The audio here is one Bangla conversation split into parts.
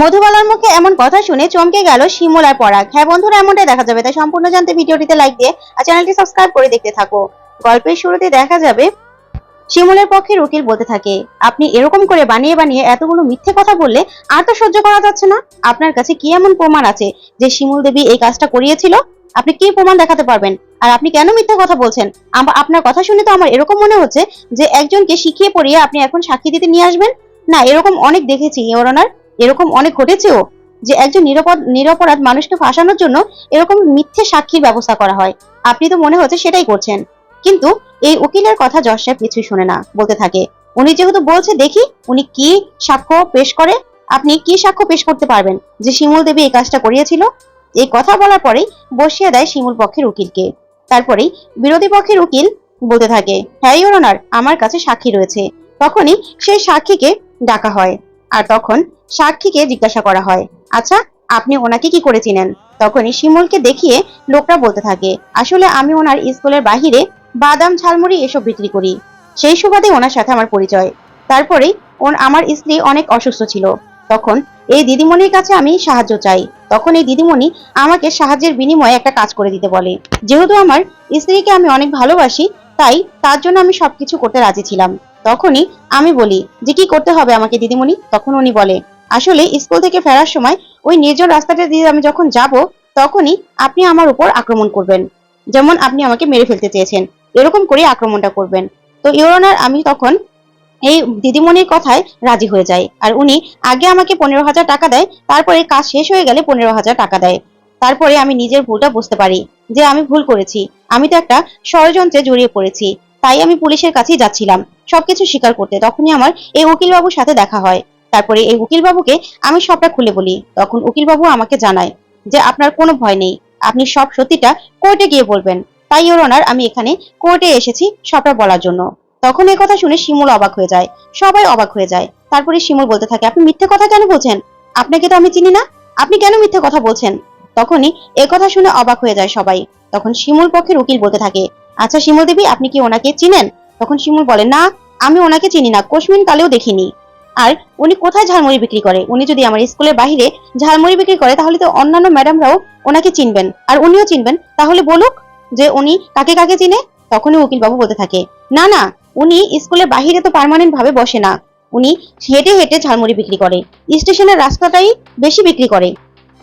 মধুবালার মুখে এমন কথা শুনে চমকে গেল শিমুল আর পরাগ। হ্যাঁ বন্ধুরা, এমনটাই দেখা যাবে। তাই সম্পূর্ণ জানতে ভিডিওটিতে লাইক দিয়ে আর চ্যানেলটি সাবস্ক্রাইব করে দেখতে থাকো। গল্পের শুরুতে দেখা যাবে, শিমুলের পক্ষে উকিল বলতে থাকে, আপনি এরকম করে বানিয়ে বানিয়ে এতগুলো মিথ্যে কথা বললে আর তো সহ্য করা যাচ্ছে না। আপনার কাছে কি এমন প্রমাণ আছে যে শিমুল দেবী এই কাজটা করিয়েছিল? আপনি কি প্রমাণ দেখাতে পারবেন? আর আপনি কেন মিথ্যে কথা বলছেন? আপনার কথা শুনে তো আমার এরকম মনে হচ্ছে যে একজনকে শিখিয়ে পড়িয়ে আপনি এখন সাক্ষী দিতে নিয়ে আসবেন? না, এরকম অনেক দেখেছি ইওরনার এরকম অনেক ঘটেছেও যে একজন নিরাপদ, নিরপরাধ মানুষকে ফাঁসানোর জন্য এরকম মিথ্যে সাক্ষীর ব্যবস্থা করা হয়। আপনি তো মনে হচ্ছে সেটাই করছেন। কিন্তু এই উকিলের কথা যশ সাহেব কিছুই শোনে না, বলতে থাকে, উনি যেহেতু বলছে দেখি উনি কি সাক্ষ্য পেশ করে, আপনি কি সাক্ষ্য পেশ করতে পারবেন যে শিমুল দেবী এই কাজটা করিয়েছিল? এই কথা বলার পরেই বসিয়ে দেয় শিমুল পক্ষের উকিলকে। তারপরেই বিরোধী পক্ষের উকিল বলতে থাকে হ্যাঁ ইওর অনার, আমার কাছে সাক্ষী রয়েছে। তখনই সেই সাক্ষীকে ডাকা হয়। আর তখন সাক্ষীকে জিজ্ঞাসা করা হয় আচ্ছা আপনি ওনাকে কি করে চিনেন? তখনই শিমুলকে দেখিয়ে লোকটা বলতে থাকে, আসলে আমি ওনার স্কুলের বাহিরে বাদাম, ঝালমুড়ি এসব বিক্রি করি। সেই সুবাদে ওনার সাথে আমার পরিচয়। তারপরেই ওন, আমার স্ত্রী অনেক অসুস্থ ছিল। তখন এই দিদিমণির কাছে আমি সাহায্য চাই। তখন এই দিদিমণি আমাকে সাহায্যের বিনিময়ে একটা কাজ করে দিতে বলে। যেহেতু আমার স্ত্রীকে আমি অনেক ভালোবাসি, তাই তার জন্য আমি সবকিছু করতে রাজি ছিলাম। তখনই আমি বলি যে কি করতে হবে আমাকে দিদিমণি? তখন উনি বলে, আসলে স্কুল থেকে ফেরার সময় ওই নির্জন রাস্তাটা দিয়ে আমি যখন যাব, তখনই আপনি আমার উপর আক্রমণ করবেন। যেমন আপনি আমাকে মেরে ফেলতে চেয়েছেন, এরকম করে আক্রমণটা করবেন। তো ইউরোনার আমি তখন এই দিদিমণির কথায় রাজি হয়ে যায় আর উনি আগে আমাকে পনেরো হাজার টাকা দেয়, তারপরে কাজ শেষ হয়ে গেলে পনেরো হাজার টাকা দেয়। তারপরে আমি নিজের ভুলটা বুঝতে পারি যে আমি ভুল করেছি। আমি তো একটা ষড়যন্ত্রে জড়িয়ে পড়েছি, তাই আমি পুলিশের কাছেই যাচ্ছিলাম। সবকিছু স্বীকার করতে তখনই আমার এই উকিলবাবুর সাথে দেখা হয়। তারপরে এই উকিলবাবুকে আমি সবটা খুলে বলি। তখন উকিলবাবু আমাকে জানায় যে আপনার কোনো ভয় নেই। আপনি সব সত্যিটা কোর্টে গিয়ে বলবেন। তাই ওর অনার আমি এখানে কোর্টে এসেছি সবটা বলার জন্য। তখন এই কথা শুনে শিমুল অবাক হয়ে যায়। সবাই অবাক হয়ে যায়। তারপরে শিমুল বলতে থাকে, আপনি মিথ্যে কথা কেন বলছেন? আপনাকে তো আমি চিনি না। আপনি কেন মিথ্যে কথা বলছেন? তখনই এ কথা শুনে অবাক হয়ে যায় সবাই। তখন শিমুল পক্ষের উকিল বলতে থাকে আচ্ছা শিমুল দেবী, আপনি কি ওনাকে চিনেন? তখন শিমুল বলে, না আমি ওনাকে চিনি না, কোশমিন কালেও দেখিনি। আর উনি কোথায় ঝালমুড়ি বিক্রি করে? উনি যদি আমার স্কুলের বাইরে ঝালমুড়ি বিক্রি করে, তাহলে তো অন্যান্য ম্যাডামরাও ওনাকে চিনবেন। আর উনিও চিনবেন। তাহলে বলুক যে উনি কাকে কাকে চিনে, তখনই উকিল বাবু বলতে থাকে। না না, উনি স্কুলের বাহিরে তো পার্মানেন্ট ভাবে বসে না। উনি হেঁটে হেঁটে ঝালমুড়ি বিক্রি করে। স্টেশনের রাস্তাটাই বেশি বিক্রি করে।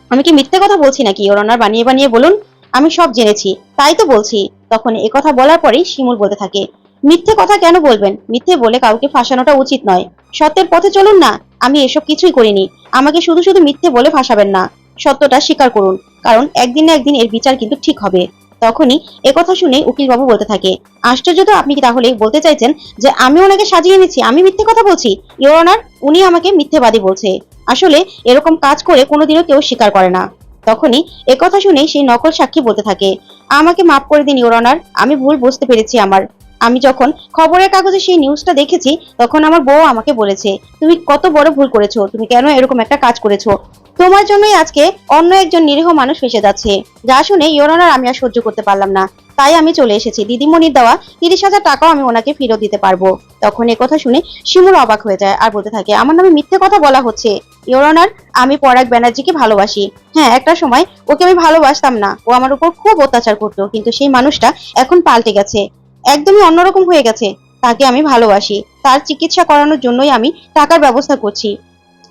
আমি কি মিথ্যে কথা বলছি নাকি? ওর ওনার বানিয়ে বানিয়ে বলুন। আমি সব জেনেছি, তাই তো বলছি। তখন কথা বলার পরেই শিমুল বলতে থাকে মিথ্যে কথা কেন বলবেন? মিথ্যে বলে কাউকে ফাঁসানোটা উচিত নয়। সত্যের পথে চলুন না। আমি এসব কিছুই করিনি। আমাকে শুধু শুধু মিথ্যে বলে ফাঁসাবেন না। সত্যটা স্বীকার করুন, কারণ একদিন না একদিন এর বিচার কিন্তু ঠিক হবে। তখনই একথা শুনে উকিল বাবু বলতে থাকে, আশ্চর্য তো আপনি কি তাহলে বলতে চাইছেন যে আমি ওনাকে সাজিয়ে নিচ্ছি আমি মিথ্যে কথা বলছি? ইওর অনার উনি আমাকে মিথ্যেবাদী বলছে। আসলে এরকম কাজ করে কোনোদিনও কেউ স্বীকার করে না। তখনই একথা শুনে সেই নকল সাক্ষী বলতে থাকে, আমাকে মাফ করে দিন ইওর অনার আমি ভুল বুঝতে পেরেছি আমার। আমি যখন খবরের কাগজে সেই নিউজটা দেখেছি, তখন আমার বউ আমাকে বলেছে, তুমি কত বড় ভুল করেছ, তুমি কেন এরকম একটা কাজ করেছ? তোমার জন্যই আজকে অন্য একজন নিরীহ মানুষ ফেসে যাচ্ছে। যা শুনে ইয়োনার আমি আর সহ্য করতে পারলাম না। তাই আমি চলে এসেছি। দিদিমণির দেওয়া তিরিশ হাজার টাকাও আমি ওনাকে ফেরত দিতে পারব। তখন এ কথা শুনে শিমুর অবাক হয়ে যায় আর বলতে থাকে, আমার নামে মিথ্যে কথা বলা হচ্ছে। ইয়োনার, আমি পরাগ ব্যানার্জিকে ভালোবাসি। হ্যাঁ একটা সময় ওকে আমি ভালোবাসতাম না। ও আমার উপর খুব অত্যাচার করতো, কিন্তু সেই মানুষটা এখন পাল্টে গেছে। একদমই অন্যরকম হয়ে গেছে। তাকে আমি ভালোবাসি। তার চিকিৎসা করানোর জন্যই আমি টাকার ব্যবস্থা করছি।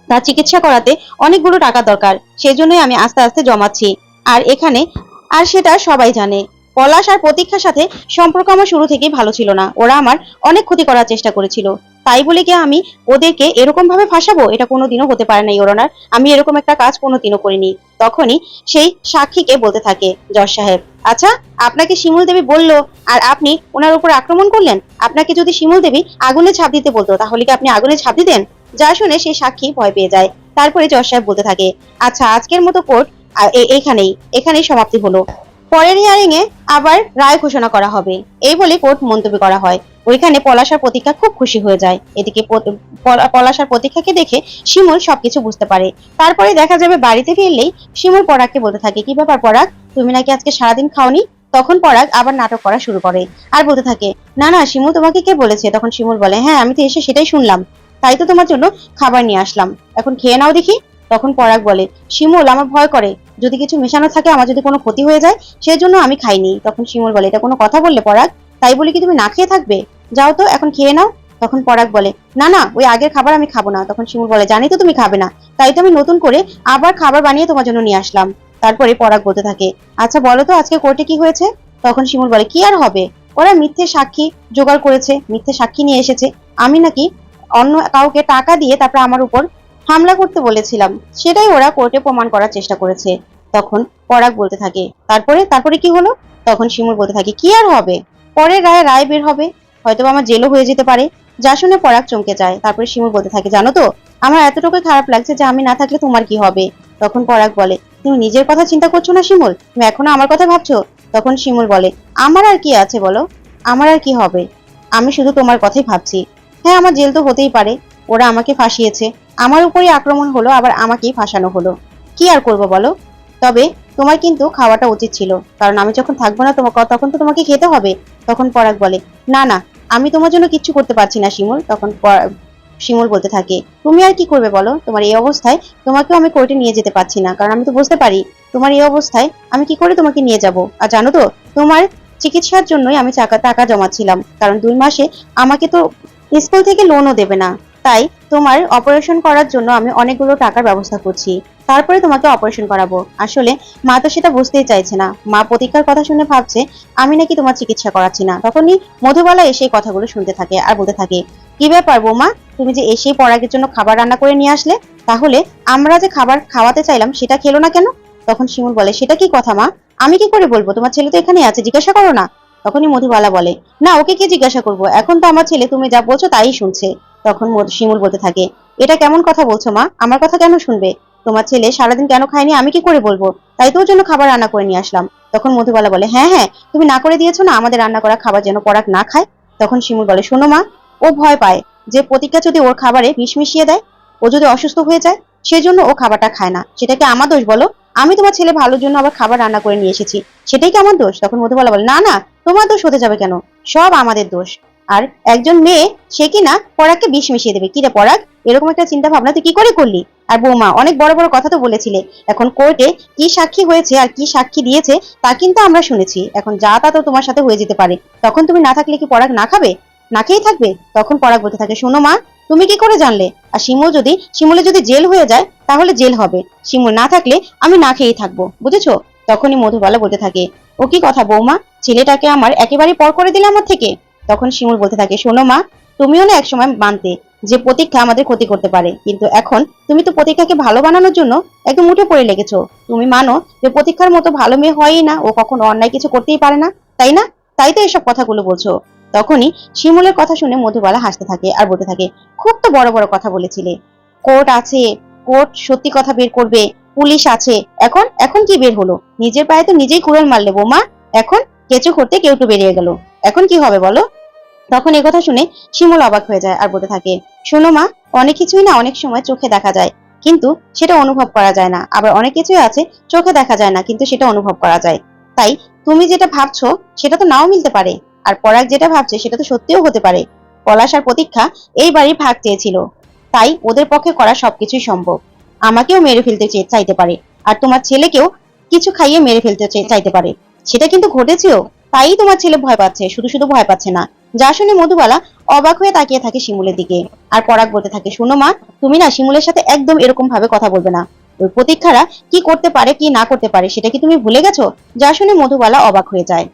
তার চিকিৎসা করাতে অনেকগুলো টাকা দরকার। সেজন্যই আমি আস্তে আস্তে জমাচ্ছি। আর এখানে, আর সেটা সবাই জানে। পলাশ আর প্রতীক্ষার সাথে সম্পর্ক আমার শুরু থেকেই ভালো ছিল না। ওরা আমার অনেক ক্ষতি করার চেষ্টা করেছিল। তাই বলে কি আমি ওদেরকে এরকম ভাবে ফাঁসাবো? এটা কোনোদিনও হতে পারে না ইওরনার আমি এরকম একটা কাজ কোনোদিনও করিনি। তখনই সেই সাক্ষীকে বলতে থাকে জজ সাহেব আচ্ছা আপনাকে শিমুল দেবী বলল আর আপনি ওনার উপর আক্রমণ করলেন? আপনাকে যদি শিমুল দেবী আগুনে ছাপ দিতে বলতো, তাহলে কি আপনি আগুনে ছাপ দিতেন? যা শুনে সেই সাক্ষী ভয় পেয়ে যায়। তারপরে জজ সাহেব বলতে থাকে আচ্ছা আজকের মতো কোর্ট এইখানেই, এখানেই সমাপ্তি হলো। পরের হিয়ারিং এ আবার রায় ঘোষণা করা হবে। এই বলে কোর্ট মন্তব্য করা হয়। ওইখানে পলাশার প্রতীক্ষা খুব খুশি হয়ে যায়। এদিকে পলা- পলাশার প্রতীক্ষাকে দেখে শিমুল সবকিছু বুঝতে পারে। তারপরে দেখা যাবে বাড়িতে ফিরলেই শিমুল পরাগকে বলতে থাকে, কি ব্যাপার পরাগ? তুমি নাকি আজকে সারাদিন খাওনি? তখন পরাগ আবার নাটক করা শুরু করে আর বলতে থাকে, না না, শিমুল তোমাকে কে বলেছে? তখন শিমুল বলে হ্যাঁ আমি তো এসে সেটাই শুনলাম। তাই তো তোমার জন্য খাবার নিয়ে আসলাম। এখন খেয়ে নাও দেখি। তখন পরাগ বলে, শিমুল, আমার ভয় করে। যদি কিছু মেশানো থাকে, আমার যদি কোনো ক্ষতি হয়ে যায় সেই জন্য আমি খাইনি। তখন শিমুল বলে, এটা কোনো কথা বললে পরাগ? তাই বলে কি তুমি না খেয়ে থাকবে? যাও তো, এখন খেয়ে নাও। তখন পরাগ বলে, না না, ওই আগের খাবার আমি খাব না। তখন শিমুল বলে, জানি তো তুমি খাবে না। তাই তো আমি নতুন করে আবার খাবার বানিয়ে তোমার জন্য নিয়ে আসলাম। তারপরে পরাগ বলতে থাকে আচ্ছা বলো তো, আজকে কোর্টে কি হয়েছে? তখন শিমুল বলে, কি আর হবে? ওরা মিথ্যে সাক্ষী জোগাড় করেছে, মিথ্যে সাক্ষী নিয়ে এসেছে। আমি নাকি অন্য কাউকে টাকা দিয়ে তারপর আমার উপর হামলা করতে বলেছিলাম। সেটাই ওরা কোর্টে প্রমাণ করার চেষ্টা করেছে। তখন পরাগ বলতে থাকে, তারপরে তারপরে কি হলো? তখন শিমুল বলতে থাকে, কি আর হবে? পরে রায় রায় বের হবে। হয়তো আমার জেলও হয়ে যেতে পারে। যা শুনে পরাগ চমকে যায়। তারপরে শিমুল বলতে থাকে, জানো তো, আমার এতটুকু খারাপ লাগছে যে আমি না থাকলে তোমার কি হবে? তখন পরাগ বলে, তুমি নিজের কথা চিন্তা করছ না শিমুল? তুমি এখনও আমার কথা ভাবছ? তখন শিমুল বলে, আমার আর কি আছে বলো? আমার আর কি হবে? আমি শুধু তোমার কথাই ভাবছি। হ্যাঁ আমার জেল তো হতেই পারে। ওরা আমাকে ফাঁসিয়েছে। আমার উপরই আক্রমণ হলো, আবার আমাকেই ফাঁসানো হলো। কি আর করব বলো? তবে তোমার কিন্তু খাওয়াটা উচিত ছিল। কারণ আমি যখন থাকব না তোমাকে তখন তো তোমাকে খেতে হবে। তখন পরাগ বলে, না না আমি তোমার জন্য কিচ্ছু করতে পারছি না, শিমুল। তখন শিমুল বলতে থাকে, তুমি আর কি করবে বলো? তোমার এই অবস্থায় তোমাকেও আমি কোর্টে নিয়ে যেতে পারছি না। কারণ আমি তো বুঝতে পারি, তোমার এই অবস্থায় আমি কি করে তোমাকে নিয়ে যাব। আর জানো তো, তোমার চিকিৎসার জন্যই আমি টাকা টাকা জমাচ্ছিলাম। কারণ দুই মাসে আমাকে তো স্কুল থেকে লোনও দেবে না। তাই তোমার অপারেশন করার জন্য আমি অনেকগুলো টাকার ব্যবস্থা করছি। তারপরে তোমাকে অপারেশন করাবো। আসলে মা তো সেটা বুঝতেই চাইছে না। মা প্রতিকার কথা শুনে ভাবছে, আমি নাকি তোমার চিকিৎসা করাচ্ছি না। তখনই মধুবালা এসে কথাগুলো শুনতে থাকে আর বলতে থাকে, কি ব্যাপার বৌমা, তুমি যে এসেই পরাগের জন্য খাবার রান্না করে নিয়ে আসলে? তাহলে আমরা যে খাবার খাওয়াতে চাইলাম, সেটা খেলো না কেন? তখন শিমুল বলে, সেটা কি কথা মা? আমি কি করে বলব? তোমার ছেলে তো এখানে আছে, জিজ্ঞাসা করো না। তখনই মধুবালা বলে, না, ওকে কি জিজ্ঞাসা করব? এখন তো আমার ছেলে, তুমি যা বলছো তাই শুনছে। তখন শিমুল বলতে থাকে, এটা কেমন কথা বলছো মা? আমার কথা কেন শুনবে? তোমার ছেলে সারাদিন কেন খায়নি? আমি কি করে বলব? তাই তো ওর জন্য খাবার রান্না করে নিয়ে আসলাম। তখন মধুবালা বলে হ্যাঁ হ্যাঁ তুমি না করে দিয়েছ না আমাদের রান্না করা খাবার যেন পরাগ না খায়? তখন শিমুল বলে, শোনো মা, ও ভয় পায় যে প্রতিজ্ঞা যদি ওর খাবারে বিষ মিশিয়ে দেয়, ও যদি অসুস্থ হয়ে যায়, সেজন্য ও খাবারটা খায় না। সেটাকে আমার দোষ বলো। আমি তোমার ছেলে ভালোর জন্য আবার খাবার রান্না করে নিয়ে এসেছি। সেটাই কি আমার দোষ? তখন মধুবালা বলে, না না, তোমার দোষ হতে যাবে কেন? সব আমাদের দোষ। আর একজন মেয়ে, সে কি না পরাগকে বিষ মিশিয়ে দেবে? কি রে পরাগ এরকম একটা চিন্তা ভাবনা তুই কি করে করলি? আর বৌমা, অনেক বড় বড় কথা তো বলেছিলে। এখন কোর্টে কি সাক্ষী হয়েছে আর কি সাক্ষী দিয়েছে, তা কিন্তু আমরা শুনেছি। এখন যা তা তো তোমার সাথে হয়ে যেতে পারে। তখন তুমি না থাকলে কি পরাগ না খাবে? না খেয়েই থাকবে? তখন পরাগ বলতে থাকে, শোনো মা, তুমি কি করে জানলে? আর শিমুল যদি, শিমুলে যদি জেল হয়ে যায়, তাহলে জেল হবে। শিমুল না থাকলে আমি না খেয়েই থাকব। বুঝেছ? তখনই মধুবালা বলতে থাকে, ও কি কথা বৌমা? ছেলেটাকে আমার একেবারে পর করে দিলে আমার থেকে? তখন শিমুল বলতে থাকে, শোনো মা তুমিও না একসময় মানতে যে প্রতীক্ষা আমাদের ক্ষতি করতে পারে। কিন্তু এখন তুমি তো প্রতীক্ষাকে ভালো বানানোর জন্য একদম উঠে পড়ে লেগেছো। তুমি মানো যে প্রতীক্ষার মতো ভালো মেয়ে হয়ই না, ও কখনো অন্যায় কিছু করতেই পারে না, তাই না? তাই তো এসব কথাগুলো বলছো। তখনই শিমুলের কথা শুনে মধুবালা হাসতে থাকে আর বলতে থাকে, খুব তো বড় বড় কথা বলেছিলে। কোর্ট আছে, কোর্ট সত্যি কথা বের করবে, পুলিশ আছে। এখন এখন কি বের হলো? নিজের পায়ে তো নিজেই কুড়াল মারলে বৌমা। এখন কেঁচো করতে কেউ তো বেরিয়ে গেল। এখন কি হবে বলো? তখন কথা শুনে শিমুল অবাক হয়ে যায় আর বলতে থাকে, শোনো মা, অনেক কিছুই না অনেক সময় চোখে দেখা যায়, কিন্তু সেটা অনুভব করা যায় না। আবার অনেক কিছুই আছে চোখে দেখা যায় না, কিন্তু সেটা অনুভব করা যায়। তাই তুমি যেটা ভাবছ সেটা তো নাও মিলতে পারে, আর পরাগ যেটা ভাবছে সেটা তো সত্যিও হতে পারে। পলাশ আর প্রতীক্ষা এই বাড়ির ভাগ চেয়েছিল। তাই ওদের পক্ষে করা সবকিছুই সম্ভব। আমাকেও মেরে ফেলতে চাইতে পারে, আর তোমার ছেলেকেও কিছু খাইয়ে মেরে ফেলতে চাইতে পারে। সেটা কিন্তু ঘটেছেও। তাই তোমার ছেলে ভয় পাচ্ছে, শুধু শুধু ভয় পাচ্ছে না। যা শুনে মধুবালা অবাক হয়ে তাকিয়ে থাকে শিমুলের দিকে। আর পরাগ বলতে থাকে, শোনো মা, তুমি না শিমুলের সাথে একদম এরকম ভাবে কথা বলবে না। ওই প্রতীক্ষারা কি করতে পারে, কি না করতে পারে, সেটা কি তুমি ভুলে গেছো? যা শুনে মধুবালা অবাক হয়ে যায়।